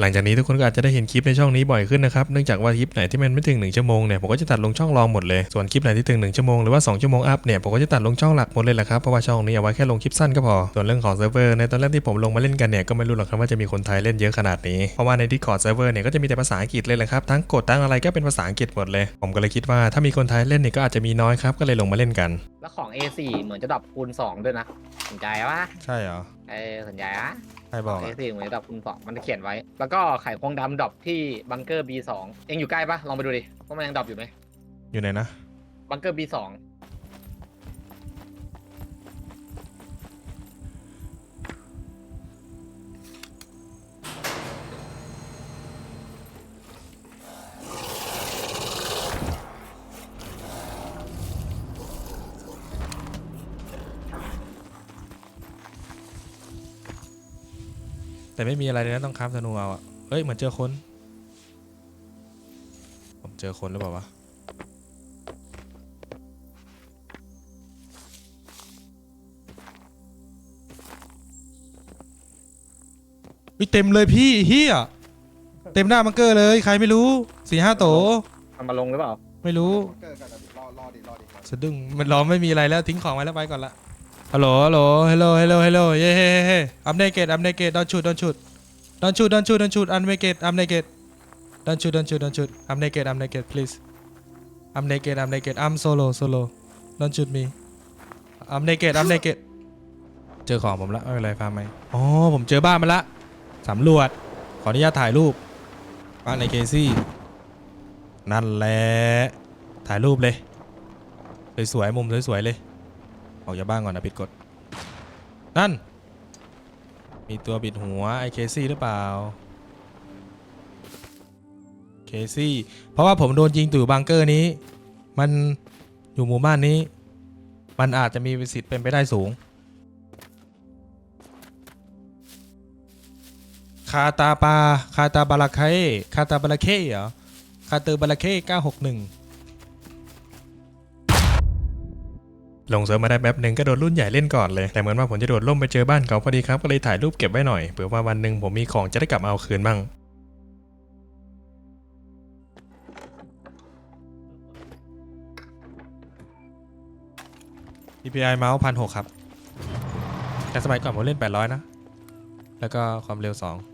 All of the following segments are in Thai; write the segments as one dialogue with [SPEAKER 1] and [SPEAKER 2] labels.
[SPEAKER 1] หลังจากนี้ทุกคนก็อาจจะได้เห็นคลิปในช่องนี้บ่อยขึ้นนะครับเนื่องจากว่าคลิปไหนที่มันไม่ถึง1ชั่วโมงเนี่ยผมก็จะตัดลงช่องรองหมดเลยส่วนคลิปไหนที่ถึง1ชั่วโมงหรือว่า2ชั่วโมงอัพเนี่ยผมก็จะตัดลงช่องหลักหมดเลยแหละครับเพราะว่าช่องนี้เอาไว้แค่ลงคลิปสั้นก็พอส่วนเรื่องของเซิร์ฟเวอร์ในตอนแรกที่ผมลงมาเล่นกันเนี่ยก็ไม่รู้หรอกครับว่าจะมีคนไทยเล่นเยอะขนาดนี้เพราะว่าใน Discord server เนี่ยก็จะมีแต่ภาษาอังกฤษเลยแหละครับทั้งกดทั้งอะไรก็เป็นภาษาอังกฤษหมดเลย ผมก็เลยคิดว่าถ้ามีคนไทยเล่นเนี่ยก็อาจจะมีน้อยครับก็เลยลงมาเล่นกัน
[SPEAKER 2] แล้วของ A4 เหมือนจะดรอปคูณ2ด้วยนะสนใจปะ
[SPEAKER 1] ใช่เหรอ
[SPEAKER 2] เออสนใจปะ
[SPEAKER 1] ใครบอก
[SPEAKER 2] A4 เหมือนจะดรอปคูณ2มันเขียนไว้ แล้วก็ไข่ควงดำดรอปที่บังเกอร์ B2 เองอยู่ใกล้ปะลองไปดูดิว่ามันยังดรอปอยู่ไหม
[SPEAKER 1] อยู่ไหนนะ
[SPEAKER 2] บังเกอร์ B2
[SPEAKER 1] แต่ไม่มีอะไรเลยนะต้องค้ำธนูเอาอะเฮ้ยเหมือนเจอคน ผมเจอคนหรือเปล่าวะ วิเต็มเลยพี่เฮียเต็มหน้ามังเกอร์เลย ใครไม่รู้สี่ห้าโต
[SPEAKER 2] มันมาลงหรือเปล่า
[SPEAKER 1] ไม่รู้
[SPEAKER 3] เกิดกันนะรอรอดิรอดิรอดิ
[SPEAKER 1] สะดุ้งมันรอไม่มีอะไรแล้วทิ้งของไว้แล้วไปก่อนละ ฮัลโหลฮัลโหลฮัลโหลฮัลโหลฮัลโหลเย้เฮ้เฮ้อัมเนเกตอัมเนเกตดอนชูดอนชูดดอนชูดดอนชูดดอนชูดอัมเนเกตอัมเนเกตดอนชูดดอนชูดดอนชูดอัมเนเกตอัมเนเกต please อัมเนเกตอัมเนเกตอัมโซโลโซโลดอนชูดมีอัมเนเกตอัมเนเกตเจอของผมละไม่เป็นไรฟาร์มไหมอ๋อผมเจอบ้านมันละสำรวจขออนุญาตถ่ายรูปบ้านในเคซี่นั่นแหละถ่ายรูปเลยสวยๆมุมสวยๆเลย ออกจากบ้านก่อนนะปิดกฎนั่น มีตัวบิดหัวไอเคซี่หรือเปล่าเคซี่ เพราะว่าผมโดนยิงตู่บังเกอร์นี้ มันอยู่หมู่บ้านนี้ มันอาจจะมีสิทธิ์เป็นไปได้สูง คาตาปา คาตาบาลาเคคาตาบาลาเคเหรอ คาเตอร์บาลาเค961 ลงเซิร์ฟมาได้แป๊บหนึ่งก็โดนรุ่นใหญ่เล่นก่อนเลย แต่เหมือนว่าผมจะโดดล่มไปเจอบ้านเขาพอดีครับ ก็เลยถ่ายรูปเก็บไว้หน่อย เผื่อว่าวันหนึ่งผมมีของจะได้กลับมาเอาคืนบ้าง DPI เมาส์พันหกครับ แต่สมัยก่อนผมเล่น 800 นะ แล้วก็ความเร็ว 2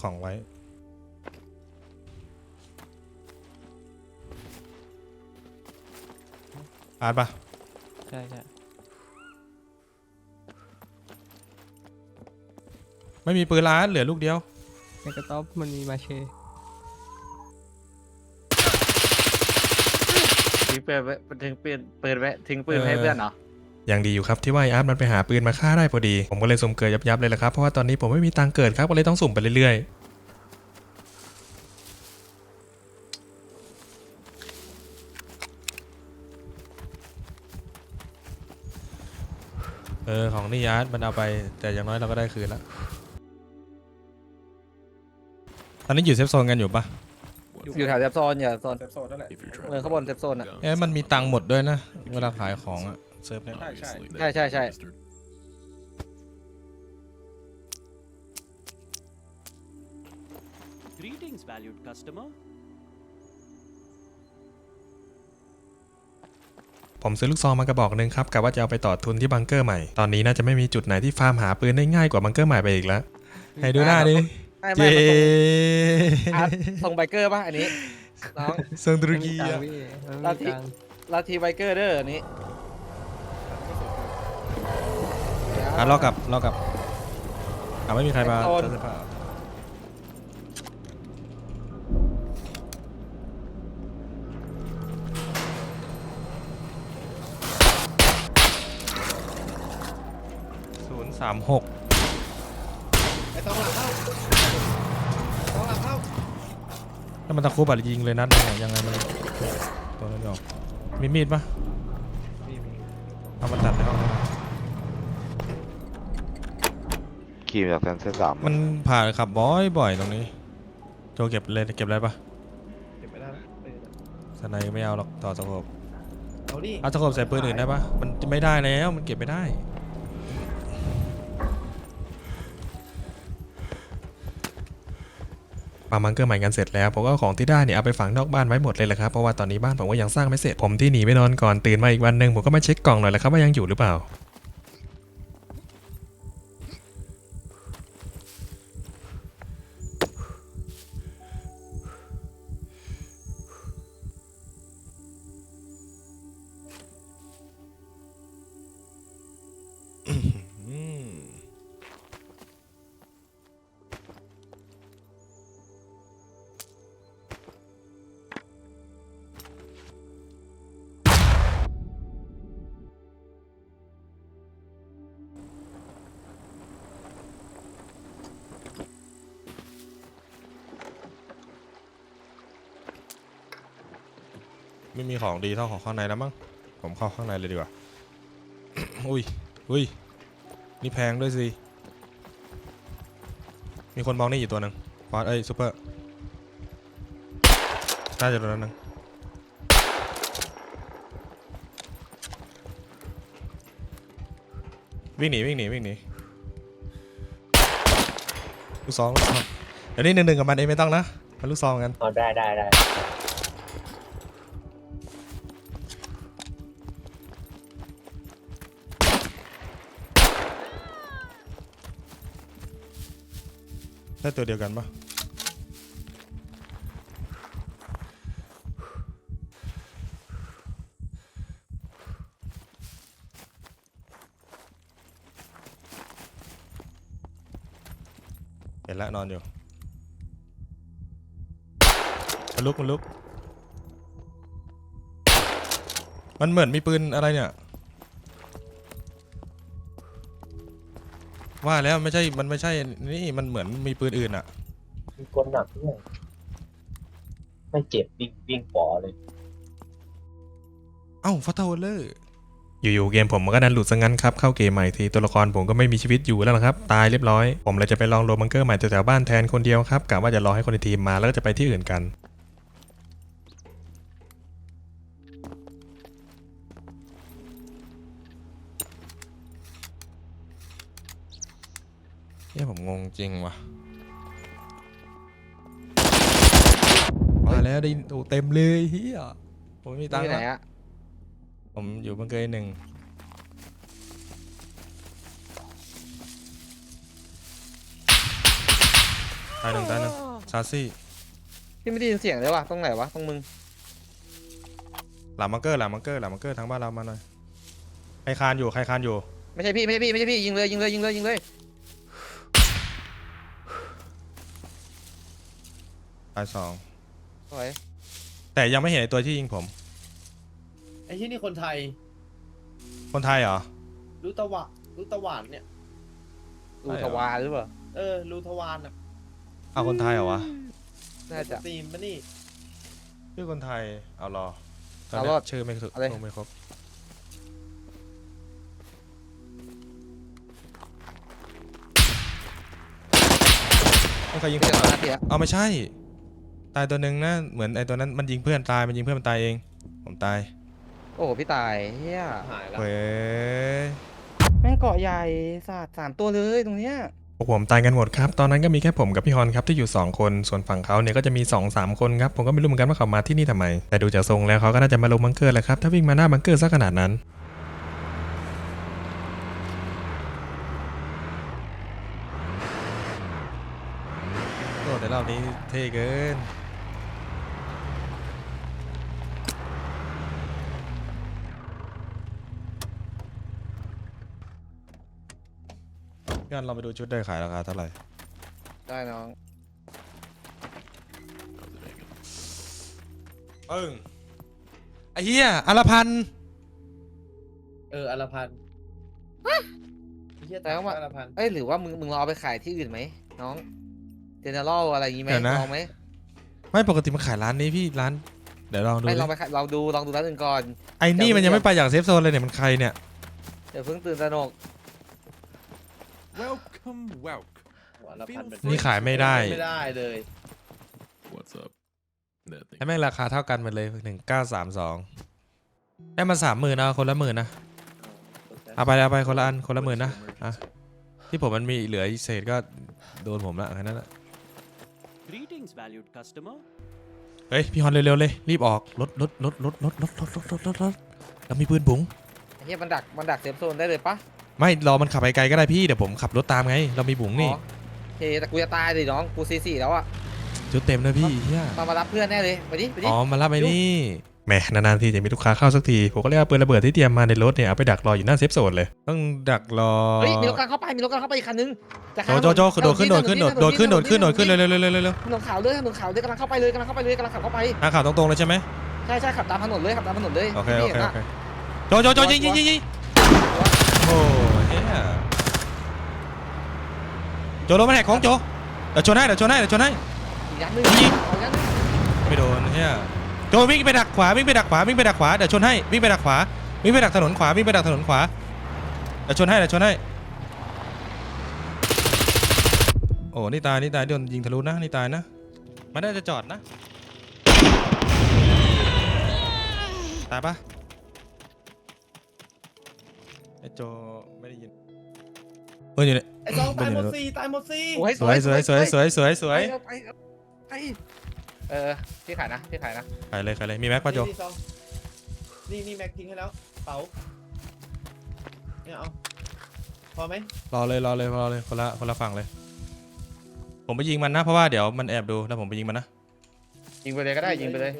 [SPEAKER 1] ของไว้ อาร์ตปะ
[SPEAKER 4] ใช่ใช่
[SPEAKER 1] ไม่มีปืนละอาร์ตเหลือลูกเดียว
[SPEAKER 4] ในกระต๊อบมันมีมาเช
[SPEAKER 2] ทิ้งปืนไว้ทิ้งปืนปืนไว้ทิ้งปืนไว้ให้เพื่อนเหรอ
[SPEAKER 1] ยังดีอยู่ครับที่ว่าไอ้อาร์ตมันไปหาปืนมาฆ่าได้พอดี ผมก็เลยสุ่มเกิดยับๆเลยแหละครับ เพราะว่าตอนนี้ผมไม่มีตังค์เกิดครับ ก็เลยต้องสุ่มไปเรื่อยๆ เออ ของนี่อาร์ตมันเอาไป แต่อย่างน้อยเราก็ได้คืนแล้วตอนนี้อยู่เซฟโซนกันอยู่ปะ
[SPEAKER 2] อยู่แถวเซฟโซนอย่าโซน
[SPEAKER 3] เซฟโซนนั่นแหละ
[SPEAKER 2] เมืองข้างบนเซฟโซนอะ
[SPEAKER 1] เอ๊ะมันมีตังค์หมดด้วยนะ เวลาขายของอะ เซิร์ฟเนี่ย
[SPEAKER 3] ใช่ใช่
[SPEAKER 2] ใช่ใช่ใช่
[SPEAKER 5] Greetings, valued customer.
[SPEAKER 1] ผมซื้อลูกซองมากระบอกหนึ่งครับกะว่าจะเอาไปต่อทุนที่บังเกอร์ใหม่ ตอนนี้น่าจะไม่มีจุดไหนที่ฟาร์มหาปืนได้ง่ายกว่าบังเกอร์ใหม่ไปอีกแล้ว ให้ดูหน้าดิ
[SPEAKER 2] ไม่
[SPEAKER 1] เจ
[SPEAKER 2] ไม่มันส่งอาร์ตส่งไบเกอร์ป่ะอันนี้น้อง
[SPEAKER 1] เซิงตุร
[SPEAKER 4] ไม่มี
[SPEAKER 1] กี
[SPEAKER 4] ตัง
[SPEAKER 1] อะ
[SPEAKER 4] ค์พี่มัน
[SPEAKER 2] เรา
[SPEAKER 4] ไม่
[SPEAKER 2] ที่
[SPEAKER 4] มีตังค์
[SPEAKER 2] ลาทีไบเกอร์เด้ออันนี้
[SPEAKER 1] อะรอกับรอกับอะไม่มีใครมา
[SPEAKER 2] ศูน
[SPEAKER 1] ย์สามหก
[SPEAKER 3] ไอ้สองหลังเข้าสองหลังเข้า
[SPEAKER 1] ถ้ามันตะคุบอ่รยิงเลยนัดหนี่ะยังไงมันตัวนั้นออกมีมีดปะมีมีเอามาตัดในห้อง
[SPEAKER 6] ขี่มาจากเซนเซอร์สาม
[SPEAKER 1] มันผ่านขับบ่อยบ่อยตรงนี้ โจเก็บเลยเก็บอะไรปะ
[SPEAKER 3] เก็บไม่ได้นะเออ
[SPEAKER 1] สไนไม่เอาหรอกต่อสโคบ
[SPEAKER 3] เอาดิ
[SPEAKER 1] เอาสโคบใส่ปืนอื่นได้ปะมันไม่ได้แล้วมันเก็บไม่ได้ปามังเกอร์ใหม่กันเสร็จแล้วผมก็เอาของที่ได้เนี่ยเอาไปฝังนอกบ้านไว้หมดเลยแหละครับเพราะว่าตอนนี้บ้านผมก็ยังสร้างไม่เสร็จผมที่หนีไปนอนก่อนตื่นมาอีกวันหนึ่งผมก็มาเช็คกล่องหน่อยแหละครับว่ายังอยู่หรือเปล่า ไม่มีของดีเท่าของข้างในแล้วมั้งผมเข้าข้างในเลยดีกว่า อุ้ยอุ้ยนี่แพงด้วยสิ มีคนมองนี่อยู่ตัวหนึ่งฟอสเอ้ยซูเปอร์ น่าจะตัวนั้นนึงวิ่งหนีวิ่งหนีวิ่งหนีลูกซองลูกซองเดี๋ยวนี้หนึ่งหนึ่งกับมันเองไม่ต้องนะ มันลูกซองกัน
[SPEAKER 7] อ๋อได้ได้ได้
[SPEAKER 1] ได้ตัวเดียวกันปะเห็นแล้วนอนอยู่มันลุกมันลุก มันเหมือนมีปืนอะไรเนี่ย ว่าแล้วไม่ใช่ มันไม่ใช่ นี่มันเหมือนมีปืนอื่นอะ
[SPEAKER 7] มีคนหนักด้วยไม่เจ็บวิ่งวิ่งปอเลย
[SPEAKER 1] เอ้าฟัตเทอร์เลอร์อยู่ๆเกมผมมันก็ดันหลุดซะงั้นครับ เข้าเกมใหม่ทีตัวละครผมก็ไม่มีชีวิตอยู่แล้วนะครับ ตายเรียบร้อย ผมเลยจะไปลองโรบังเกอร์ใหม่แถวๆบ้านแทนคนเดียวครับกะว่าจะรอให้คนในทีมมาแล้วก็จะไปที่อื่นกัน เนี่ยผมงงจริงว่ะมาแล้วได้โอ้เต็มเลยเฮียผมไม่มีตังค์
[SPEAKER 2] ที่ไหน
[SPEAKER 1] ละ
[SPEAKER 2] อะ
[SPEAKER 1] ผมอยู่บังเกอร์หนึ่งตายหนึ่งตายหนึ่งชาร์ซี่
[SPEAKER 2] พี่ไม่ได้ยินเสียงเลยว่ะตรงไหนวะตรงมึง
[SPEAKER 1] หลังบังเกอร์หลังบังเกอร์หลังบังเกอร์ทางบ้านเรามาหน่อยใครคานอยู่ใครคานอยู่
[SPEAKER 2] ไม่ใช่พี่ไม่ใช่พี่ไม่ใช่พี่ยิงเลยยิงเลยยิงเลยยิงเลย
[SPEAKER 1] ตายสอง
[SPEAKER 2] สวย
[SPEAKER 1] แต่ยังไม่เห็นไอ้ตัวที่ยิงผม
[SPEAKER 3] ไอ้ที่นี่คนไทย
[SPEAKER 1] คนไทยเหรอ
[SPEAKER 3] รู้ตะวะรู้ตะหวานเนี่ย
[SPEAKER 2] ดูทวารหรือเปล่า
[SPEAKER 3] เออ รู้ทวานอะ
[SPEAKER 1] เอาคนไทยเหรอวะ
[SPEAKER 2] น่าจะ
[SPEAKER 3] สตรีมปะนี่
[SPEAKER 1] ชื่อคนไทยเอารอตอน
[SPEAKER 2] เอา
[SPEAKER 1] นี้
[SPEAKER 2] รอด
[SPEAKER 1] ชื่อไม่ครบ
[SPEAKER 2] เอาเลย
[SPEAKER 1] ไม่ครบไม่เคยยิงผ
[SPEAKER 2] เสีย
[SPEAKER 1] ม
[SPEAKER 2] ง
[SPEAKER 1] เหรอ
[SPEAKER 2] นาทีอะ
[SPEAKER 1] เอาไม่ใช่ ตายตัวหนึ่งนะเหมือนไอ้ตัวนั้นมันยิงเพื่อนตายมันยิงเพื่อนมันตายเอง ผมตาย
[SPEAKER 2] โอ้โหพี่ตายเฮีย
[SPEAKER 3] หายแล้ว
[SPEAKER 1] เว้ย
[SPEAKER 2] แม่งเกาะใหญ่สาดสามตัวเลยตรงเนี้ย
[SPEAKER 1] พวกผมตายกันหมดครับ ตอนนั้นก็มีแค่ผมกับพี่ฮอนครับที่อยู่ 2 คน ส่วนฝั่งเขาเนี่ยก็จะมี 2 3 คนครับ ผมก็ไม่รู้เหมือนกันว่าเขามาที่นี่ทำไม แต่ดูจากทรงแล้วเขาก็น่าจะมาลงบังเกอร์แหละครับ ถ้าวิ่งมาหน้าบังเกอร์ซะขนาดนั้น โอ้แต่รอบนี้เท่เกิน งั้นเราไปดูชุดได้ขายราคาเท่าไหร่
[SPEAKER 2] ได้น้อง
[SPEAKER 1] ปึ้งไอ้เหี้ยอลพันธ์
[SPEAKER 3] เอออลพันธ์เหี้ย
[SPEAKER 2] แต่ว่า
[SPEAKER 3] ละพัน
[SPEAKER 2] เอ้ยหรือว่ามึงมึงลองเอาไปขายที่อื่นไหมน้องเจเนอเรลอะไรอย่างงี้ไหม
[SPEAKER 1] เดี๋ยวนะ
[SPEAKER 2] ลองไหม
[SPEAKER 1] ไม่ปกติมันขายร้านนี้พี่ร้าน เดี๋ยวลองดู
[SPEAKER 2] ไม่
[SPEAKER 1] ดิ
[SPEAKER 2] ลองไปขายลองดูลองดูร้านอื่นก่อน
[SPEAKER 1] ไอ้นี่
[SPEAKER 2] เดี๋ยว
[SPEAKER 1] มันยังไม่ไปอย่างเซฟโซนเลยเนี่ยมันใครเนี่ย
[SPEAKER 2] เดี๋ยวเพิ่งตื่นตระหนก
[SPEAKER 5] Welcome, welcome.
[SPEAKER 3] หัวละพันเป็
[SPEAKER 1] นี่ขายไม่ได้
[SPEAKER 3] ไม่ได้เลย
[SPEAKER 8] What's up? Nothing.
[SPEAKER 1] ให้แม่งราคาเท่ากันหมดเลยหนึ่งเก้าสามสองได้มาสามหมื่นเอาคนละหมื่นนะเอาไปเอาไปคนละอันคนละหมื่นนะอะที่ผมมันมีเหลืออีกเศษก็โดนผมละแค่นั้นแหละ
[SPEAKER 5] Greetings, valued customer.
[SPEAKER 1] เฮ้ยพี่ฮอนเร็วๆเลยรีบออกรถรถรถรถรถรถรถรถรถรถรถเรามีปืนบุ๋ง
[SPEAKER 2] ไอ้เฮียมันดักมันดักเซฟโซนได้เลยปะ
[SPEAKER 1] ไม่รอมันขับไปไกลก็ได้พี่เดี๋ยวผมขับรถตามไง เรามีบุ๋งนี่
[SPEAKER 2] อ๋อเฮ้ยแต่กูจะตายดิน้องกูซีสี่แล้วอะ
[SPEAKER 1] ชุดเต็มเลยพี่เฮีย
[SPEAKER 2] มามารับเพื่อนแน่เลยไปดิไปดิ
[SPEAKER 1] อ๋อมารับไอ้นี่แหมนานๆทีจะมีลูกค้าเข้าสักทีผมก็เลยเอาปืนระเบิดที่เตรียมมาในรถเนี่ยเอาไปดักรออยู่หน้าเซฟโซนเลย ต้องดักรอ
[SPEAKER 2] เฮ้ยมีรถกลางเข้าไปมีรถกลางเข้าไปอีกคันนึงจะ
[SPEAKER 1] โจโจโจคือโดดขึ้นโดดขึ้นโดดโดดขึ้นโดดขึ้นโดดขึ้นเร็วเร็วเร็วเร็วเร็ว
[SPEAKER 2] ถนนขาวเลยถนนขาวเลยกำลังเข้าไปเลยกำลังเข้าไปเลยกำลังขับเข้าไป
[SPEAKER 1] ทางข่าวตรงๆเลยใช่ไหม
[SPEAKER 2] ใช่ใช่ขับตามถนนเลยขับตามถนนเลย
[SPEAKER 1] โอเค
[SPEAKER 2] ไม่
[SPEAKER 1] โอ
[SPEAKER 2] ห็น
[SPEAKER 1] เค
[SPEAKER 2] อะ
[SPEAKER 1] โอเคโจโจโจยิงยิงยิงยิงโอ้ เฮียโจรถมันแหกโค้งโจเดี๋ยวชนให้เดี๋ยวชนให้เดี๋ยวชนให้
[SPEAKER 2] อีกยักษ์หนึง
[SPEAKER 1] ยิง
[SPEAKER 2] เอายักษ์หนึง
[SPEAKER 1] ไม่โดนเฮียโจวิ่งไปดักขวาวิ่งไปดักขวาวิ่งไปดักขวาเดี๋ยวชนให้วิ่งไปดักขวาวิ่งไปดักถนนขวาวิ่งไปดักถนนขวาเดี๋ยวชนให้เดี๋ยวชนให้โอ้นี่ตายนี่ตายโดนยิงทะลุนะนี่ตายนะมันน่าจะจอดนะตายปะไอโจไม่ได้ยิน เฮ้ยอยู่เนี่ย
[SPEAKER 3] ไอ้สองตายหมดสี่ตายหมดสี่
[SPEAKER 2] โอ้ย
[SPEAKER 1] สวยสวยสวยสวยสวยสวย
[SPEAKER 2] ไปเอาไปเอาไปเออพี่ขายนะพี่ขายนะ
[SPEAKER 1] ขายเลยขายเลยมีแม็กป่ะโจ
[SPEAKER 3] นี่สองนี่นี่แม็กทิ้งให้แล้วเป๋าเนี่ยเอาพอไหม
[SPEAKER 1] รอเลยรอเลยรอเลยคนละคนละฝั่งเลย ผมไปยิงมันนะเพราะว่าเดี๋ยวมันแอบดูแล้วผมไปยิงมันนะ
[SPEAKER 2] ยิงไปเลยก็ได้ยิงไปเลย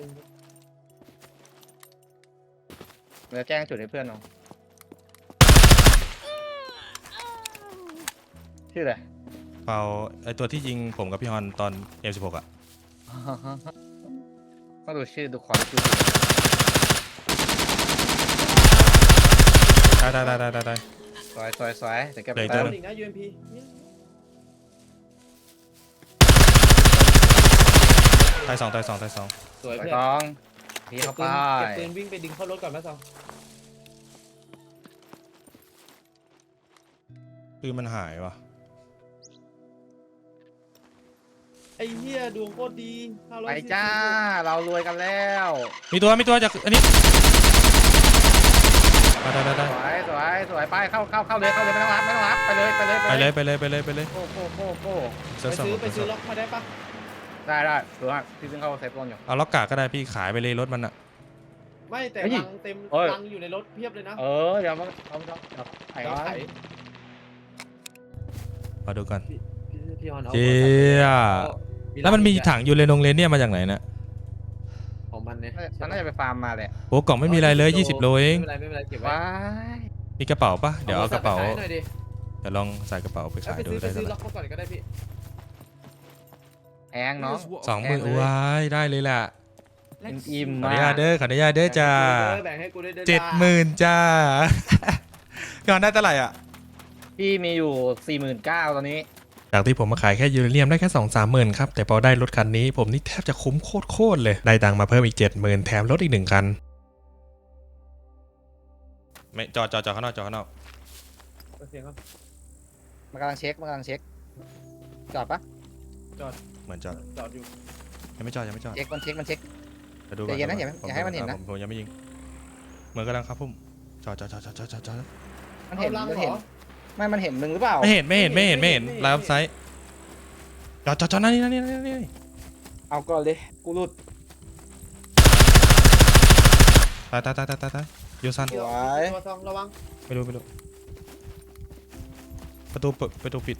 [SPEAKER 2] เดี๋ยวแจ้งจุดให้เพื่อนน้อง ชื่ออะไร
[SPEAKER 1] เปล่าไอตัวที่ยิงผมกับพี่ฮอนตอน M16 อะ
[SPEAKER 2] ต้องดูชื่อดูคอนชื่อ
[SPEAKER 1] ได้ได้ได้ได้ได้ได้
[SPEAKER 2] สวยสวยสวยเดี๋ยวแกไป
[SPEAKER 1] เหลืออีก
[SPEAKER 2] เติ
[SPEAKER 1] ตัว
[SPEAKER 2] ม
[SPEAKER 1] หนึ่ง
[SPEAKER 3] อีกนะ UMP เนี่ย
[SPEAKER 1] ตายสองตายสองตายสอง
[SPEAKER 3] สวย
[SPEAKER 2] สวย
[SPEAKER 3] เพื่อน
[SPEAKER 2] ต้องพี่
[SPEAKER 3] เก็
[SPEAKER 2] เข้า
[SPEAKER 3] บ
[SPEAKER 2] ไป
[SPEAKER 3] ปืนเก็บปืนวิ่งไปดึงเข้ารถก่อนนะสอง
[SPEAKER 1] ปืนมันหายวะ
[SPEAKER 3] ไอ้เหี้ยดวงโคตรดี540
[SPEAKER 2] ไปจ้า เรารวยกันแล้ว
[SPEAKER 1] มีตัวมีตัวจากอันนี้ได้ได้ได้ได้
[SPEAKER 2] สวยสวยสวยไปเข้าเข้าเข้าเลยเข้าเลยไม่ต้องรับไม่ต้องรับไปเลยไปเลย
[SPEAKER 1] ไปเลยไปเลยไปเลยไปเลย
[SPEAKER 2] โก้โก้โก้โก้
[SPEAKER 1] เซิร์ฟ
[SPEAKER 3] ไป
[SPEAKER 1] สอง
[SPEAKER 3] ซื้อไปซื้อล็อกมาได้ปะ
[SPEAKER 2] ได้ได้ดูฮะพี่เพิ่งเข้าเซฟโซนอยู่
[SPEAKER 1] เอาล็อกกาก็ได้พี่ขายไปเลยรถมันอะ
[SPEAKER 3] ไม่แต่
[SPEAKER 2] เฮ้ย
[SPEAKER 3] ลังเต็ม
[SPEAKER 2] เอ้ย
[SPEAKER 3] ลังอยู่ในรถเพียบเลยนะ
[SPEAKER 2] เออเดี๋ยวมันเอาเอาเอาไข่
[SPEAKER 3] เรา
[SPEAKER 2] ไว้
[SPEAKER 3] ขาย
[SPEAKER 1] มาดูกัน
[SPEAKER 3] พี่พี่ฮอนเอา
[SPEAKER 1] เจี๊ย แล้วมันมีถังยูเรนงเลนเนี่ยมาจากไหนเนี่ย
[SPEAKER 3] ของมันเนี่ย
[SPEAKER 2] มันน่าจะไปฟาร์มมาแหละ
[SPEAKER 1] โอ้กล่องไม่มีอะไรเลย 20 โลเอง
[SPEAKER 3] ไม่เป็นไรไม่เป็นไรเก็บไว้
[SPEAKER 2] ว้าย
[SPEAKER 1] มีกระเป๋าปะเดี๋ยวเอากระเป๋า
[SPEAKER 3] อมใส่ไปขยหน่อยดิ
[SPEAKER 1] เดี๋ยวลองใส่กระเป๋าไป
[SPEAKER 3] เอา
[SPEAKER 1] ขาย
[SPEAKER 3] ไป
[SPEAKER 1] ดู
[SPEAKER 3] ซื้อไป
[SPEAKER 1] ได้
[SPEAKER 3] ซื้
[SPEAKER 1] เท่าไหร่
[SPEAKER 3] อล็อกมาก่อนก็ได้พี่
[SPEAKER 2] แองน้อง
[SPEAKER 8] Here's what
[SPEAKER 1] สองหมื่น
[SPEAKER 2] แพงเลย
[SPEAKER 1] ว้ายได้เลยแหละ
[SPEAKER 2] อิ่ม
[SPEAKER 1] ขอ
[SPEAKER 2] มา
[SPEAKER 1] อนุญาต
[SPEAKER 2] ก
[SPEAKER 1] เด้อขออนุญาตเด้อจ้า
[SPEAKER 3] แบ่งให้กูด้วยเด้อ
[SPEAKER 1] เจ็ดหมื่นจ้าก่อนได้เท่าไหร่อะ
[SPEAKER 2] พี่มีอยู่สี่หมื่นเก้าตอนนี้
[SPEAKER 1] จากที่ผมมาขายแค่ยูเรเนียมได้แค่สองสามหมื่นครับ แต่พอได้รถคันนี้ผมนี่แทบจะคุ้มโคตรๆเลย ได้ตังค์มาเพิ่มอีกเจ็ดหมื่นแถมรถอีกหนึ่งคัน ไม่จอดจอดจอดข้างนอกจอดข้างนอก
[SPEAKER 3] เสียงครับ
[SPEAKER 2] มันกำลังเช็ค มันกำลังเช็ค จอดปะ
[SPEAKER 1] เหมือนจอด
[SPEAKER 3] จอดอยู่
[SPEAKER 1] ยังไม่จอดยังไม่จอด
[SPEAKER 2] เช็ค มันเช็ค มันเช็ค
[SPEAKER 1] เดี๋ยวดู
[SPEAKER 2] ใจเย็นนะ
[SPEAKER 1] ก่
[SPEAKER 2] อย่าอย่าให้มันเห็นนะ
[SPEAKER 1] ผมผมยังไม่ยิงเหมือนกำลังครับพุ่มจอดจอดจอดจอดจอดจอดจอด
[SPEAKER 2] มันเห็น
[SPEAKER 3] อาลัง
[SPEAKER 2] มัน
[SPEAKER 3] เหร
[SPEAKER 2] เห็น
[SPEAKER 3] อ
[SPEAKER 2] ไม่มันเห็นมึงหรือเปล่า
[SPEAKER 1] ไม่เห็นไม่เห็นไม่เห็นไม่เห็น
[SPEAKER 3] ไม่เห็น
[SPEAKER 1] ไลฟ์ไซต์จอดจอดจอดนั่นนี่นั่นนี่นั่นนี่
[SPEAKER 2] เอาก่อนเลยกูหลุด
[SPEAKER 1] ตายตายตายตายตายตายโยซัน
[SPEAKER 2] สวย
[SPEAKER 3] ตัวซองระวัง
[SPEAKER 1] ไม่รู้ไม่รู้ประตูเปิดประตูปิด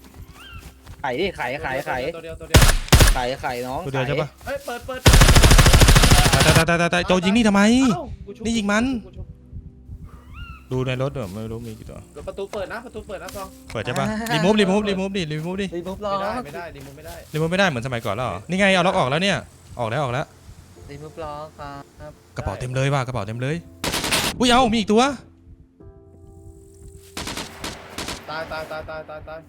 [SPEAKER 2] ไข่ดิไข่ไข่ไข่
[SPEAKER 3] ตัวเดียวตัวเดียว
[SPEAKER 2] ไข่ไข่น้อง
[SPEAKER 1] ตัวเดียวใช่ปะ
[SPEAKER 3] เอ้ยเปิดเปิด
[SPEAKER 1] ตายตายตายตายตายโจยิงนี่ทำไม
[SPEAKER 3] เอ้ากูชุบ
[SPEAKER 1] นี่ยิงมัน
[SPEAKER 3] กูชุบ
[SPEAKER 1] ดูในรถเดี๋ยวไม่รู้มีกี่ตัว
[SPEAKER 3] เดี๋ยวประตูเปิดนะประตูเปิดนะซอง
[SPEAKER 1] เปิดใช่ปะรีมูฟรีมูฟรีมูฟดิรีมูฟดิ
[SPEAKER 2] รีมูฟล็อ
[SPEAKER 3] ไม่
[SPEAKER 2] ก
[SPEAKER 3] ได้ไม่ได้ดีมุมไม่ได้
[SPEAKER 1] รีมูฟไม่ได้เหมือนสมัยก่อนแล้วเหรอนี่ไงเอาล็อกออกแล้วเนี่ยออกแล้วออกแล้ว
[SPEAKER 2] รีมูฟล็อกครับ
[SPEAKER 1] กระเป๋าเต็มเลยว่ะกระเป๋าเต็มเลยอุ้ยเอามีอีกตัว
[SPEAKER 3] ตายตายตายตายตายตาย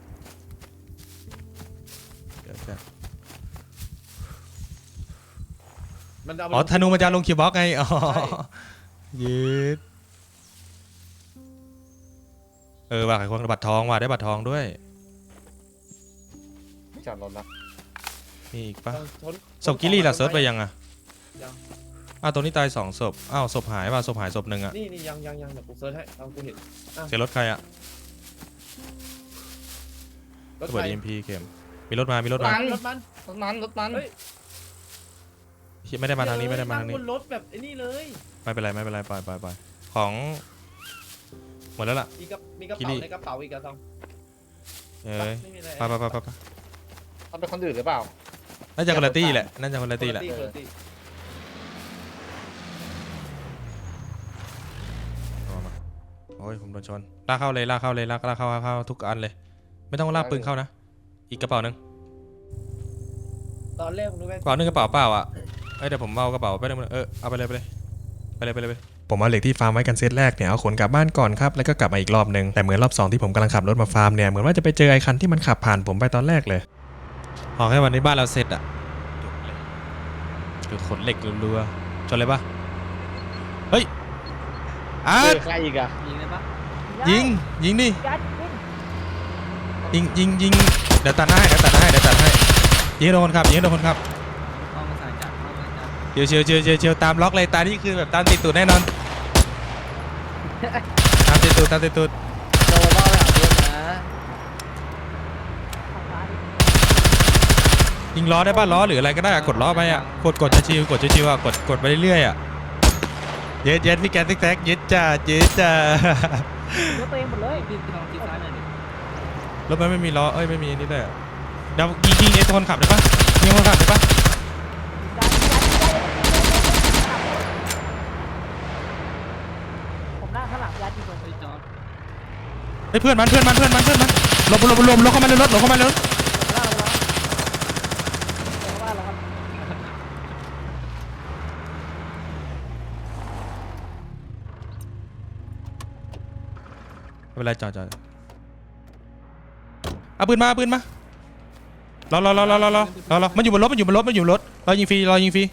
[SPEAKER 1] เดี๋ยวจะ
[SPEAKER 3] มันเอาไป
[SPEAKER 1] อ๋อธนูมันจะลงคิวบ็อกไงอ๋อ
[SPEAKER 3] ใช่
[SPEAKER 1] ยืด เออว่าไขควงบัตรทองว่ะได้บัตรทองด้วย
[SPEAKER 2] จอดรถแล้ว
[SPEAKER 1] มีอีกปะ
[SPEAKER 3] ต้องชน
[SPEAKER 1] ศพกิลี่ล่ะเซิร์ชไปยังอะ
[SPEAKER 3] ยัง
[SPEAKER 1] อ้าวตัวนี้ตายสองศพอ้าวศพหายว่ะศพหายศพหนึ่งอะ
[SPEAKER 3] นี่นี่ยังยังยังเดี๋ยวกูเซิร์ชให้ตามกูเห็น
[SPEAKER 1] เสียรถใครอะ
[SPEAKER 3] รถ
[SPEAKER 1] ระเบิด
[SPEAKER 3] ไฟ
[SPEAKER 1] EMP เข็มมีรถมามีรถ
[SPEAKER 2] รถ
[SPEAKER 1] มา
[SPEAKER 2] มัน
[SPEAKER 3] รถมัน
[SPEAKER 2] รถมันรถมัน
[SPEAKER 3] เฮ้ย
[SPEAKER 1] เหี้ยไม่ได้มาทางนี้ไม่ได้มาทางนี้
[SPEAKER 3] บนรถแบบไอ้นี่เลย
[SPEAKER 1] ไม่เป็นไรไม่เป็นไรปล่อยปล่อยปล่อยของห มดแล้วล่ะ
[SPEAKER 3] มีกระมีกระ
[SPEAKER 1] กิ
[SPEAKER 3] เป๋า
[SPEAKER 1] ลี่
[SPEAKER 3] ในกระเป๋าอีกกระซอง
[SPEAKER 1] เอ้ย
[SPEAKER 3] ไม่มีอะไร
[SPEAKER 1] ไปไปไปไปไป
[SPEAKER 2] เขาเป็นคนอื่นหรือเปล่า
[SPEAKER 1] น่าจะคนละตี้แหละน่าจะคนละตี้แหละ
[SPEAKER 3] คนละตี้
[SPEAKER 1] เอามาโอ้ยผมโดนชนลากเข้าเลยลากเข้าเลยลากลากเข้าลากเข้าทุกอันเลย ไม่ต้องลากปืนเข้านะ อีกกระเป๋าหนึ่ง
[SPEAKER 3] ตอนแรกผมดูแม่ง
[SPEAKER 1] กระเป๋าหนึ่งกระเป๋าเปล่าอะเอ้ยเดี๋ยวผมเอากระเป๋าไปหนึ่งเออเอาไปเลยไปเลยไปเลยไปเลยไปเลย ผมเอาเหล็กที่ฟาร์มไว้กันเซตแรกเนี่ยเอาขนกลับบ้านก่อนครับแล้วก็กลับมาอีกรอบหนึ่งแต่เหมือนรอบสองที่ผมกำลังขับรถมาฟาร์มเนี่ยเหมือนว่าจะไปเจอไอ้คันที่มันขับผ่านผมไปตอนแรกเลยพอแค่วันนี้บ้านเราเสร็จอะจบเลยคือขนเหล็กรัวๆชนเลยปะเฮ้ยอา
[SPEAKER 2] เจ
[SPEAKER 1] ร์ต
[SPEAKER 2] อใครอีกอะ
[SPEAKER 4] ยิงได้ปะ
[SPEAKER 1] ยิงยิงดิ
[SPEAKER 9] ยัดวิ่ง
[SPEAKER 1] ยิงยิงยิงเดี๋ยวตัดให้เดี๋ยวตัดให้เดี๋ยวตัดให้ยิงให้โดนคนขับยิงให้โดนคนขับ
[SPEAKER 4] เข้ามาสายจัดเข้ามาสายจัด
[SPEAKER 1] เชียวเชียวเชียวเชียวเชียวตามล็อกเลยตานี่คือแบบตามติดตูดแน่นอน ตามติดตูดตามติดตูด
[SPEAKER 2] โดนล่อไปหาเพื่อนนะ
[SPEAKER 9] ทางร้าน
[SPEAKER 1] ยิงล้อได้ป่ะล้อหรืออะไรก็ได้อะกดล้อไปอะกดกดจะชิวกดจะชิวอะกดกดไปเรื่อยๆอะเย็ดเย็ดพี่แกนติ๊กแท็กเย็ดจ้าเย็ดจ้า
[SPEAKER 9] ยกตัวเองหมดเลย
[SPEAKER 4] พี่พี่ลองคิดซ้ายหน่อยดิ
[SPEAKER 1] รถมันไม่มีล้อเอ้ยไม่มีนี่ด้วยอะเดี๋ยวยิงยิงไอ้คนขับได้ป่ะยิงคนขับได้ป่ะ
[SPEAKER 9] ยัดยัดยัดผมนั่งข้างหลังยัดยิงลงไป
[SPEAKER 4] ไปจอด
[SPEAKER 1] ไอ้ยเพื่อนมันเพื่อนมันเพื่อนมันเพื่อนมันหลบหลบหลบหลบเข้ามาในรถหลบเข้ามาในรถ
[SPEAKER 9] ล่างลงมาลงมาลงมา
[SPEAKER 1] ไม่เป็นไรจอดจอดเอาปืนมาเอาปืนมารอรอรอรอรอรอรอรอมันอยู่บนรถมันอยู่บนรถมันอยู่บนรถรอยิงฟรีรอยิงฟรี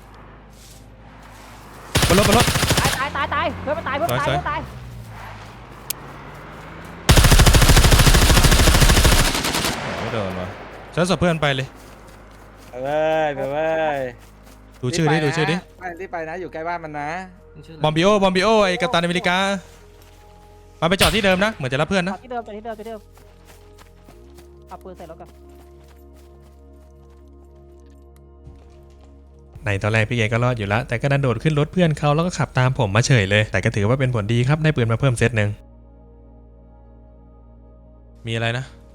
[SPEAKER 1] บนรถบนรถ
[SPEAKER 9] ตายตายตายตายเพื่อนมันตายเพื่อนมันตาย
[SPEAKER 1] สวย
[SPEAKER 9] เพื่อนมันตาย
[SPEAKER 1] ไม่ โดนวะเชิญศพเพื่อนไปเลย
[SPEAKER 10] ไปเว้ยไปเว้ย
[SPEAKER 1] ดูชื่อดิดูชื่อดิ
[SPEAKER 10] ไปรีบไปนะอยู่ใกล้บ้านมันนะ
[SPEAKER 4] มันชื่ออะ
[SPEAKER 1] บ
[SPEAKER 4] ไร
[SPEAKER 1] อมบิโอบอมบิโอไอ้กัปตันอเมริกา มาไปจอดที่เดิมนะ เหมือนจะรับเพื่อน
[SPEAKER 9] จ
[SPEAKER 1] นะ
[SPEAKER 9] อดที่เดิมจอดที่เดิมจอดที่เดิมเอาปืนใส่รถกัน
[SPEAKER 1] ในตอนแรกพี่เกก็รอดอยู่แล้ว แต่ก็ดันโดดขึ้นรถเพื่อนเขาแล้วก็ขับตามผมมาเฉยเลย แต่ก็ถือว่าเป็นผลดีครับได้ปืนมาเพิ่มเซตหนึ่งมีอะไรนะ
[SPEAKER 9] เฮ้ย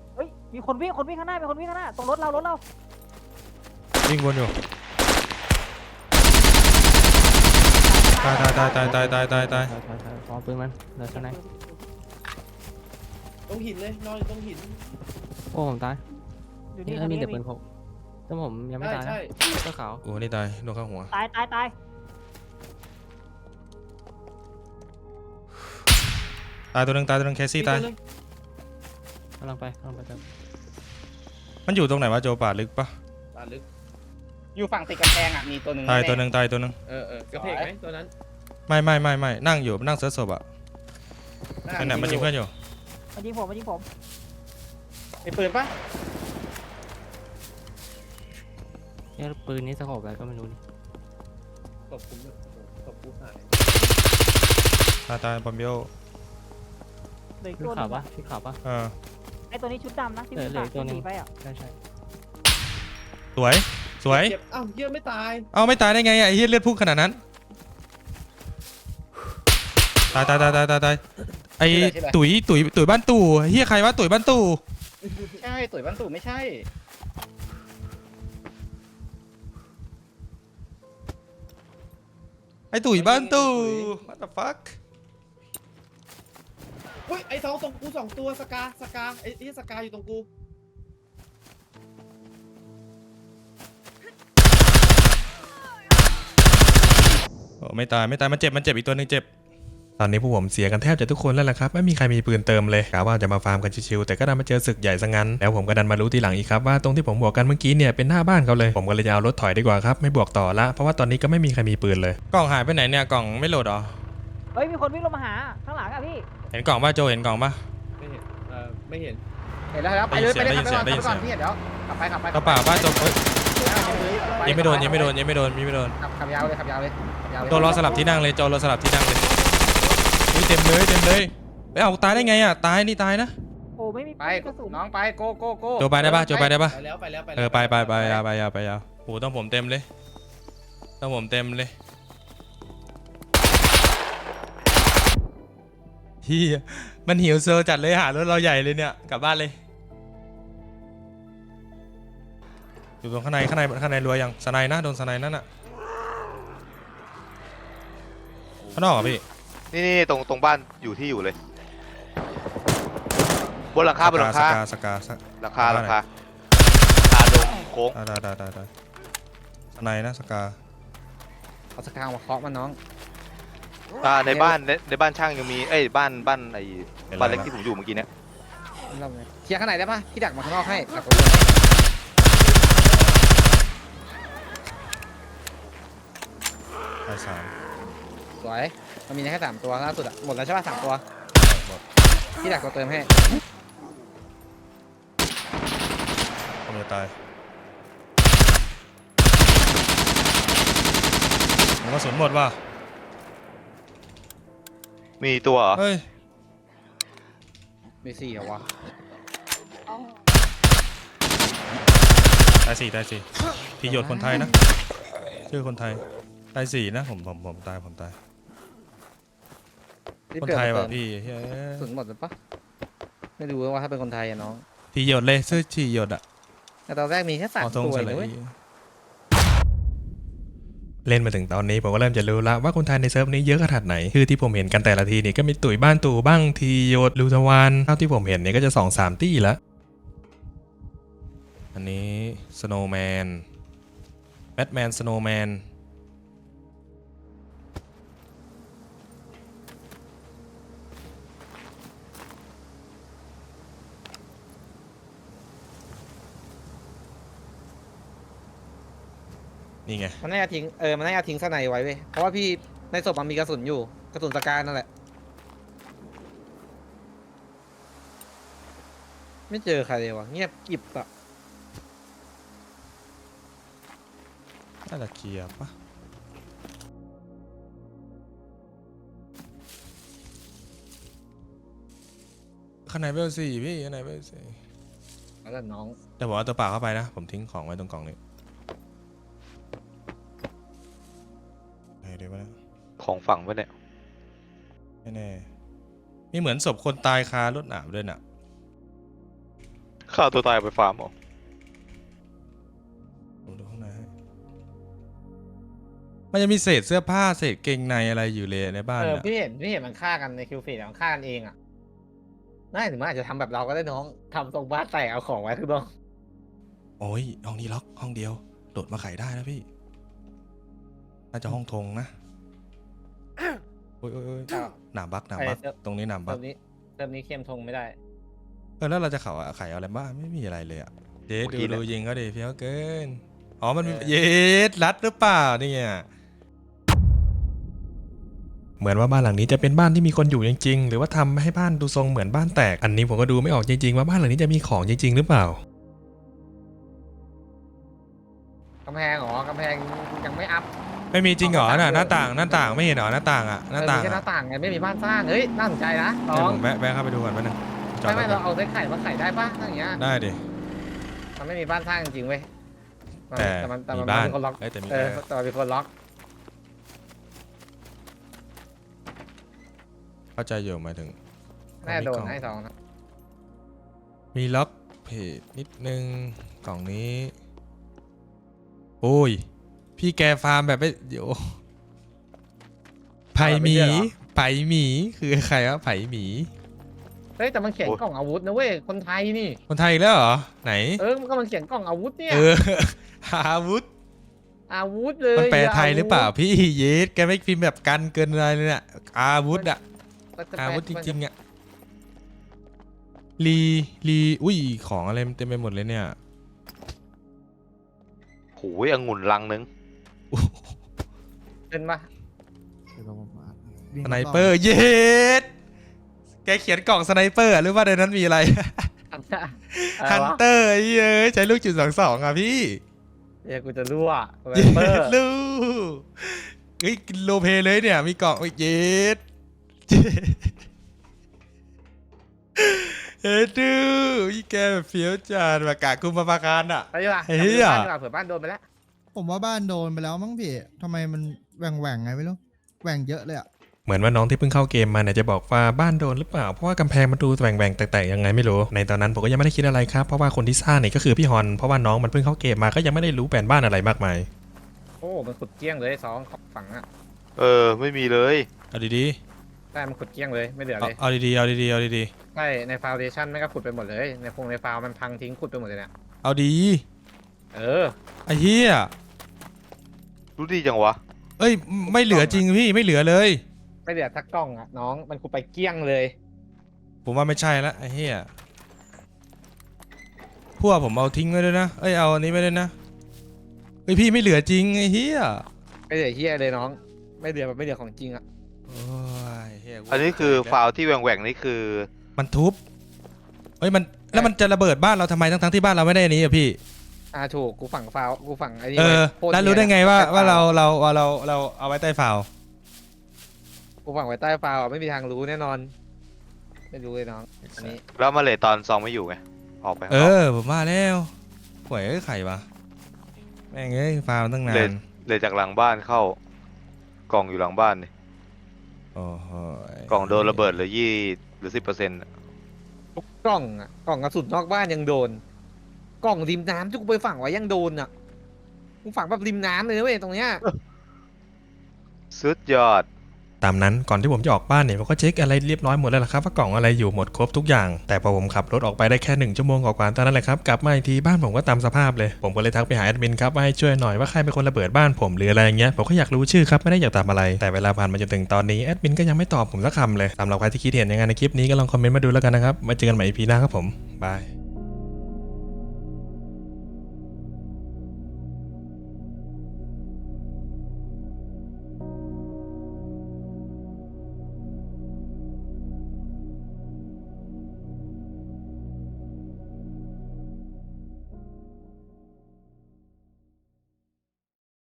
[SPEAKER 9] มีคนวิ่งคนวิ่งข้างหน้ามีคนวิ่งข้างหน้าตรงรถเรารถเรา
[SPEAKER 1] วิ่งวนอยู่ตายตายตายตายตายตายตายตาย
[SPEAKER 4] ถอยถอยถอยขอปืนมันเหลือข้างใน
[SPEAKER 3] ตรงหินเลยนอนอยู่ตรงหิน
[SPEAKER 4] โอ้ผมตาย
[SPEAKER 9] อยู่
[SPEAKER 4] นี่
[SPEAKER 9] นี่
[SPEAKER 4] ถ้ามีแต่
[SPEAKER 9] ตรง
[SPEAKER 4] ปื
[SPEAKER 9] นี้
[SPEAKER 4] นพกแต่ผมยังไม่
[SPEAKER 3] ใช่
[SPEAKER 4] ตายนะ
[SPEAKER 3] ใช่
[SPEAKER 4] เสื้อขาว
[SPEAKER 1] โอ้นี่ตายโดนเข้าหัว
[SPEAKER 9] ตายตายตาย
[SPEAKER 1] ตายตัวหนึงตายตัวหนึงแคสซี่ตาย
[SPEAKER 3] มีตัวหนึ่ง
[SPEAKER 4] กำลังไปกำลังไปเติม
[SPEAKER 1] มันอยู่ตรงไหนวะโจป่าลึกปะ
[SPEAKER 3] ตาลึก
[SPEAKER 2] อยู่ฝั่งติดกำแพงอะมีตัวหนึ่ง
[SPEAKER 1] ตาย
[SPEAKER 2] แตั
[SPEAKER 1] วหนึ่งตายตัวหนึ่ง
[SPEAKER 3] เออเออกระเพกไหมตัวนั้น
[SPEAKER 1] ไม่ไม่ไม่ไม่นั่งอยู่นั่งเซิร์ชศพอะ
[SPEAKER 2] หา
[SPEAKER 1] นั่นแหละมันยิงเพื่อนอยู่
[SPEAKER 9] มันยิงผมมันยิงผม
[SPEAKER 2] มีปืนปะ
[SPEAKER 4] เนี่ยปืนนี้สโคปอะไรก็ไม่รู้นี่
[SPEAKER 3] ตบกูตบกูหาย
[SPEAKER 1] ตายตายบอมบิโอ
[SPEAKER 9] เหลย
[SPEAKER 4] ชุด
[SPEAKER 9] ตัวห
[SPEAKER 4] ขาว
[SPEAKER 9] นึง
[SPEAKER 4] ปะ
[SPEAKER 9] อะ
[SPEAKER 4] ชุดขาวปะ
[SPEAKER 1] เออ
[SPEAKER 9] ไอตัวนี้ชุดดำนะที่
[SPEAKER 4] เออ
[SPEAKER 9] มัน
[SPEAKER 4] เหลือ
[SPEAKER 9] ตั
[SPEAKER 4] อีกตัวหนึ่ง
[SPEAKER 9] หนีไปอะ
[SPEAKER 4] ใช่ใช่
[SPEAKER 1] สวย สวย
[SPEAKER 3] เจ็บอ้าวเยี่ยไม่ตาย
[SPEAKER 1] เอาไม่ตายได้ไงอะไอ้เหี้ยเลือดพุ่งขนาดนั้น ตายตายตายตายตายตายไอ้ตุ๋ยตุ๋ยตุ๋ยบ้านตู่เฮียใครวะตุ๋ยบ้านตู่
[SPEAKER 2] ใช่ตุ๋ยบ้านตู่ไม่ใช่
[SPEAKER 1] ไอ้ตุ๋ยบ้านตู่ what the fuck
[SPEAKER 3] เฮ้ยไอ้สองตรงกูสองตัวสกาสกาไอ้ไอ้สกาอยู่ตรงกู
[SPEAKER 1] โอ้ไม่ตายไม่ตายมันเจ็บมันเจ็บอีกตัวหนึงเจ็บ ตอนนี้พวกผมเสียกันแทบจะทุกคนแล้วล่ะครับ ไม่มีใครมีปืนเติมเลยกะว่าจะมาฟาร์มกันชิวๆแต่ก็ดันมาเจอศึกใหญ่ซะงั้น แล้วผมก็ดันมารู้ทีหลังอีกครับว่าตรงที่ผมบวกกันเมื่อกี้เนี่ยเป็นหน้าบ้านเขาเลย ผมก็เลยจะเอารถถอยดีกว่าครับไม่บวกต่อละเพราะว่าตอนนี้ก็ไม่มีใครมีปืนเลย กล่องหายไปไหนเนี่ยกล่องไม่โหลดหรอ
[SPEAKER 9] เฮ้ยมีคนวิ่งลงมาหาข้างหลังอะพี่
[SPEAKER 1] เห็นกล่องป่ะโจเห็นกล่องป่ะ
[SPEAKER 3] ไม่เห็นเออไม่เห็น
[SPEAKER 2] เห็นแล้วแล้วไปเลยไปเลย
[SPEAKER 1] ได้ยินเสียง
[SPEAKER 2] ขับไปก่อน
[SPEAKER 1] ได้ยินเสียง
[SPEAKER 2] ขับไปก่อนพี่เดี๋ยวขับไปขับไป
[SPEAKER 1] กระเป๋าป่ะโจเอ้ย
[SPEAKER 2] ขับป
[SPEAKER 1] ยิงไม่โดนยิงไม่โดนยิงไม่โดนยิงไม่โดน
[SPEAKER 2] ขับขับยาวเลยขับยาวเลยขับยาวเลย
[SPEAKER 1] โจรอสลับที่นั่งเลยโจรอสลับที่นั่งเลยนี่เต็มเลยเต็มเลยไปเอาตายได้ไงอะตายนี่ตายนะ
[SPEAKER 9] โอ้ไม่มี
[SPEAKER 2] ไป
[SPEAKER 9] กระสุน
[SPEAKER 2] น้องไปโกโกโก
[SPEAKER 1] โจไปได้ป่ะโจไปได้ป่ะ
[SPEAKER 3] ไปแล้วไปแล้วไปแล้ว
[SPEAKER 1] เออไปไปไปยาวไปยาวไปยาวโอ้ต้องผมเต็มเลยต้องผมเต็มเลย เฮียมันหิวเซอร์จัดเลยหารถเราใหญ่เลยเนี่ยกลับบ้านเลย อยู่ตรงข้างในข้างในข้างในรัวยังสไนนะโดนสไนนั่นน่ะข้างนอกเหรอพี่
[SPEAKER 6] นี่นี่ตรงตรงบ้านอยู่ที่อยู่เลย บนหลังคาบนหลัง
[SPEAKER 1] ส
[SPEAKER 6] คากา
[SPEAKER 1] สกาสกา
[SPEAKER 6] หลังคาหลังคาคาดงโค้ง
[SPEAKER 1] ได้ได้ได้ได้สไนนะสกา
[SPEAKER 2] เอาสกางมาเคาะมันน้อง
[SPEAKER 6] อ่าในบ้านในในบ้านช่างยังมีเอ้ยบ้านบ้านไอ้บ้านเล็กที่ผมอยู่เมื่อกี้เนี่ย
[SPEAKER 2] เราไงเคลียร์ข้างในได้ป่ะพี่ดักมาข้างนอกให้ดักตัวเดียวให้
[SPEAKER 1] ได้สาม
[SPEAKER 2] สวยมันมีแค่สามตัวล่าสุดอะหมดแล้วใช่ป่ะสามตัวพี่ดักตัวเติมให้
[SPEAKER 1] ผมจะตายผมกระสุนหมดว่ะ
[SPEAKER 6] มีตัวเหรอ
[SPEAKER 1] เฮ้ย
[SPEAKER 2] มีสี่เหรอวะ
[SPEAKER 1] ตายสี่ตายสี่พี่หยดคนไทยนะชื่อคนไทยตายสี่นะผมผมผมตายผมตาย
[SPEAKER 2] รีบ
[SPEAKER 1] คน
[SPEAKER 2] เกิด
[SPEAKER 1] ไทย
[SPEAKER 2] มา
[SPEAKER 1] ว่ะ
[SPEAKER 2] เติม
[SPEAKER 1] พี่เฮ้
[SPEAKER 2] ก
[SPEAKER 1] ย
[SPEAKER 2] ระสุนหมดหรือปะไม่รู้ว่าถ้าเป็นคนไทยอะน้อง
[SPEAKER 1] พี่หยดเลยชื่อฉี่หยดอะ
[SPEAKER 2] แต่ตอนแรกมีแค่สาม
[SPEAKER 1] อ๋อทรง
[SPEAKER 2] ตัว
[SPEAKER 1] ส
[SPEAKER 2] เอง
[SPEAKER 1] ไล
[SPEAKER 2] นะเว้ย
[SPEAKER 1] ด์ เล่นมาถึงตอนนี้ผมก็เริ่มจะรู้ละวว่าคนไทยในเซิร์ฟนี้เยอะขนาดไหน คือที่ผมเห็นกันแต่ละทีนี่ก็มีตุ๋ยบ้านตู่บ้างทีโยดลูทวานเท่าที่ผมเห็นเนี่ยก็จะสองสามตี้ละอันนี้สโนว์แมนแบทแมนสโนว์แมน นี่ไง
[SPEAKER 2] มันน่าจะทิ้งเออมันน่าจะทิ้งสไนไว้เว้ยเพราะว่าพี่ในศพมันมีกระสุนอยู่กระสุนสกานั่นแหละ ไม่เจอใครเลยวะเงียบกริบอะ
[SPEAKER 1] น่าจะเคลียร์ปะข้างในเวลสี่พี่ข้างในเวลสี่
[SPEAKER 2] แล้วก็น้อง
[SPEAKER 1] แต่ผมเอาตัวเปล่าเข้าไปนะ ผมทิ้งของไว้ตรงกล่องนี้ ดีวะเนี่ย
[SPEAKER 6] ของฝั่งไว้เนี่ย
[SPEAKER 1] ไม่แน่มีเหมือนศพคนตายคารถหนามด้วยน่ะ
[SPEAKER 6] ฆ่าตัวตายเอาไปฟาร์มเหรอ
[SPEAKER 1] ผมดูข้างในให้มันจะมีเศษเสื้อผ้าเศษเกงในอะไรอยู่เลยในบ้าน
[SPEAKER 2] เออ
[SPEAKER 1] น่ะ
[SPEAKER 2] พี่เห็นพี่เห็นมันฆ่ากันในคิวฟีดมันฆ่ากันเองอะน่าถึงมันอาจจะทำแบบเราก็ได้น้องทำตรงบ้านแตกเอาของไว้คือน้อง
[SPEAKER 1] โอ้ยห้องนี้ล็อกห้องเดียวโดดมาไขได้นะพี่ น่าจะห้องธงนะโอ้ยโอ้ยโอ้ย
[SPEAKER 2] อ้าว
[SPEAKER 1] หนามบักหนามบัก
[SPEAKER 2] ไอ้เซิร์ฟ
[SPEAKER 1] ตรงนี้หนาม
[SPEAKER 2] เติ
[SPEAKER 1] บัก
[SPEAKER 2] มนี้เติมนี้เข้มทงไม่ได้
[SPEAKER 1] เออแล้วเราจะเขาอะไข่เอาอะไรบ้างไม่มีอะไรเลยอะเจ๊ดูดูยิงเขาดิเพี้ยวเกินอ๋อมันมีเย็ดรัดหรือเปล่าเนี่ยเหมือนว่าบ้านหลังนี้จะเป็นบ้านที่มีคนอยู่จริงๆ หรือว่าทำให้บ้านดูทรงเหมือนบ้านแตกอันนี้ผมก็ดูไม่ออกจริงๆ ว่าบ้านหลังนี้จะมีของจริงๆ หรือเปล่า
[SPEAKER 2] กำแพงเหรอกำแพงยังไม่อัพ
[SPEAKER 1] ไม่มีจริงเหรอ
[SPEAKER 2] เอา
[SPEAKER 1] น่ะ
[SPEAKER 2] มา
[SPEAKER 1] ห
[SPEAKER 2] ตั้
[SPEAKER 1] น้างต่างหน้าต่างไม่เห็นเหรอหน้าต่างอะหน้า
[SPEAKER 2] เออ
[SPEAKER 1] ต่าง
[SPEAKER 2] มีแค่ห
[SPEAKER 1] อะ
[SPEAKER 2] น้าต่างไงไม่มีบ้านสร้างเฮ้ยน่าสนใจนะน้
[SPEAKER 1] เดี๋
[SPEAKER 2] อ
[SPEAKER 1] ยว
[SPEAKER 2] ง
[SPEAKER 1] ผมแวะแวะเข้าไปดูก่อนแป๊บนึงจอด
[SPEAKER 2] ไม่
[SPEAKER 1] ร
[SPEAKER 2] ไม่
[SPEAKER 1] ถก่
[SPEAKER 2] เรา
[SPEAKER 1] อน
[SPEAKER 2] เอาเซ็ตไข่มาไข่ได้ปะอย่างเงี้ย
[SPEAKER 1] ได้ดิ
[SPEAKER 2] มันไม่มีบ้านสร้างจริงๆเว้ยมัน
[SPEAKER 1] แต่
[SPEAKER 2] มันแต่
[SPEAKER 1] มี
[SPEAKER 2] มัน
[SPEAKER 1] บ้าน
[SPEAKER 2] มีคนล็อก
[SPEAKER 1] เอ้ยแต่มี
[SPEAKER 2] เออ
[SPEAKER 1] แค่
[SPEAKER 2] แต่มันมีคนล็อก
[SPEAKER 1] เข้าใจอยู่หมายถึง
[SPEAKER 2] น่าจะโดน
[SPEAKER 1] มีกล่อง
[SPEAKER 2] ให้สองนะ
[SPEAKER 1] มีล็อกเพจนิดนึงกล่องนี้ โอ้ย พี่แกฟาร์มแบบไม่เดี๋ยวไผ่หมีไผ่หมีคือใครวะไผ่หมี
[SPEAKER 2] เฮ้ยแต่มันเขียนกล่องอาวุธนะเว้ยคนไทยนี่
[SPEAKER 1] คนไทยอีกแล้วเหรอ ไหน
[SPEAKER 2] เออมันก็มันเขียนกล่องอาวุธเนี่ย
[SPEAKER 1] เออ หาอาวุธ
[SPEAKER 2] อาวุธเลย
[SPEAKER 1] มันแปลไทย
[SPEAKER 2] อาวุธ
[SPEAKER 1] หรือเปล่าพี่เยสแกไม่พิมพ์แบบกันเกินอะไรเลยเนี่ยอาวุธอะ
[SPEAKER 2] มันจะแปล
[SPEAKER 1] อาวุธจริงๆอะรีรีอุ้ยของอะไรเต็มไปหมดเลยเนี่ย
[SPEAKER 6] โหยองุ่นลังนึง
[SPEAKER 2] เป็นปะ
[SPEAKER 1] สไนเปอร์เยสแกเขียนกล่องสไนเปอร์อะหรือว่าในนั้นมีอะไร
[SPEAKER 2] อะไร
[SPEAKER 1] ฮัน
[SPEAKER 2] วะ
[SPEAKER 1] เตอร์เย้ยใช้ลูกจุดสองสองอะพี่
[SPEAKER 2] เดี๋ยวกูจะรั่วแว
[SPEAKER 1] เย็
[SPEAKER 2] มเปอ
[SPEAKER 1] ด
[SPEAKER 2] ร์
[SPEAKER 1] ลูกเฮ้ยกินโลเพเลยเนี่ย มีกล่องโอ้ยเย็ดเฮ้ยดูพี่แกแบบเฟี้ยวจัดแบบกาคุมประภาการอะ
[SPEAKER 2] ไปดีกว่า
[SPEAKER 1] เฮ้ย
[SPEAKER 2] กลับไปดูบ้านดีกว่าเผื่อบ้านโดนไปแล้ว
[SPEAKER 11] ผมว่าบ้านโดนไปแล้วมั้งพี่ทำไมมันแหว่งแหว่งๆไงไม่รู้แหว่งเยอะเลยอะ
[SPEAKER 1] เหมือนว่าน้องที่เพิ่งเข้าเกมมาเนี่ยจะบอกว่าบ้านโดนหรือเปล่าเพราะว่ากำแพงมันดูแหว่งๆแตกๆยังไงไม่รู้ในตอนนั้นผมก็ยังไม่ได้คิดอะไรครับเพราะว่าคนที่สร้างเนี่ยก็คือพี่ฮอนเพราะว่าน้องมันเพิ่งเข้าเกมมาก็ยังไม่ได้รู้แผนบ้านอะไรมากมาย
[SPEAKER 2] โอ้ มันขุดเกลี้ยงเลยสองขอบฝั่งอะ
[SPEAKER 6] เออ ไม่มีเลย
[SPEAKER 1] เอาดี
[SPEAKER 2] ใช่มันขุดเกลี้ยงเลยไม่เหลือ
[SPEAKER 1] ๆเอา
[SPEAKER 2] เลย
[SPEAKER 1] เอาดีๆเอาดีๆเอาดี
[SPEAKER 2] ใช่ในฟาวเดชั่นไม่ก็ขุดไปหมดเลย ในพงในฟาวมันพังทิ้งขุดไปหมดเลยเนี่ย
[SPEAKER 1] ๆเอาดี
[SPEAKER 2] เออ
[SPEAKER 1] ไอ้เหี้ย
[SPEAKER 6] รู้ดีจังวะ
[SPEAKER 1] เอ้ย ไม่เหลือจริงพี่ไม่เหลือเลย
[SPEAKER 2] ไม่เหลือทักกล้องอะน้องมันขุดไปเกลี้ยงเลย
[SPEAKER 1] ผมว่าไม่ใช่ละไอ้เหี้ยพวกผมเอาทิ้งไว้ด้วยนะ เอ้ยเอาอันนี้ไว้ด้วยนะเฮ้ยพี่ไม่เหลือจริงไอ้เหี้ย
[SPEAKER 2] ไม่เหลือเฮียเลยน้อง ไม่เหลือแบบไม่เหลือของจริงอะ
[SPEAKER 1] โอ้ยเหี้ยกู
[SPEAKER 6] อันนี้คือฟาวที่แหว่งๆนี่คือ
[SPEAKER 1] มันทุบเฮ้ยมันแล้วมันจะระเบิดบ้านเราทำไมทั้งๆที่บ้านเราไม่ได้อันนี้อะพี่
[SPEAKER 2] อ่าถูกกูฝั่งฟาวกูฝั่งไอ้นี่
[SPEAKER 1] เออ
[SPEAKER 2] ไโคต
[SPEAKER 1] แล้วรู้ได้ไง
[SPEAKER 2] เนียน
[SPEAKER 1] ว่า
[SPEAKER 2] ใต้
[SPEAKER 1] ว่าเรา
[SPEAKER 2] ฟ
[SPEAKER 1] เราว่าเราเราเอาไว้ใต้ฝาว
[SPEAKER 2] กูฝั่งไว้ใต้ฟาวอะไม่มีทางรู้แน่นอน ไม่รู้เลยน้องอันนี้
[SPEAKER 6] แล้วมาเลยตอนซองไม่อยู่ไง ออกไปข้าง
[SPEAKER 1] เอน
[SPEAKER 6] อก
[SPEAKER 1] อผมว่าแล้วหวยเอ้ยไข่ปะแม่งเอ้ยฟาวตั้งนา
[SPEAKER 6] เล
[SPEAKER 1] น
[SPEAKER 6] นเลยจากหลังบ้านเข้า กล่องอยู่หลังบ้านนี่
[SPEAKER 1] โอ้โห
[SPEAKER 6] กล่องโดนระเบิดเหลือยี่หรือสิบเปอร์เซ็นต์
[SPEAKER 2] ทุกกล่องอะกล่องกระสุนนอกบ้านยังโดน กล่องริมน้ำที่กูไปฝังไว้ยังโดนอะกูฝังแบบริมน้ำเลยนะเว้ยตรงเนี้ย
[SPEAKER 6] สุดยอด
[SPEAKER 1] ตามนั้นก่อนที่ผมจะออกบ้านเนี่ยผมก็เช็คอะไรเรียบร้อยหมดแล้วล่ะครับว่ากล่องอะไรอยู่หมดครบทุกอย่าง แต่พอผมขับรถออกไปได้แค่หนึ่งชั่วโมงกว่าๆตอนนั้นแหละครับกลับมาอีกทีบ้านผมก็ตามสภาพเลย ผมก็เลยทักไปหาแอดมินครับว่าให้ช่วยหน่อยว่าใครเป็นคนระเบิดบ้านผมหรืออะไรอย่างเงี้ยผมก็อยากรู้ชื่อครับไม่ได้อยากตามอะไร แต่เวลาผ่านมาจนถึงตอนนี้แอดมินก็ยังไม่ตอบผมสักคำเลยสำหรับใครที่คิดเห็นยังไงในคลิปนี้ก็ลองคอมเมนต์มาดูแล้วกันนะครับมาเจอกันใหม่ EP หน้าครับผมบาย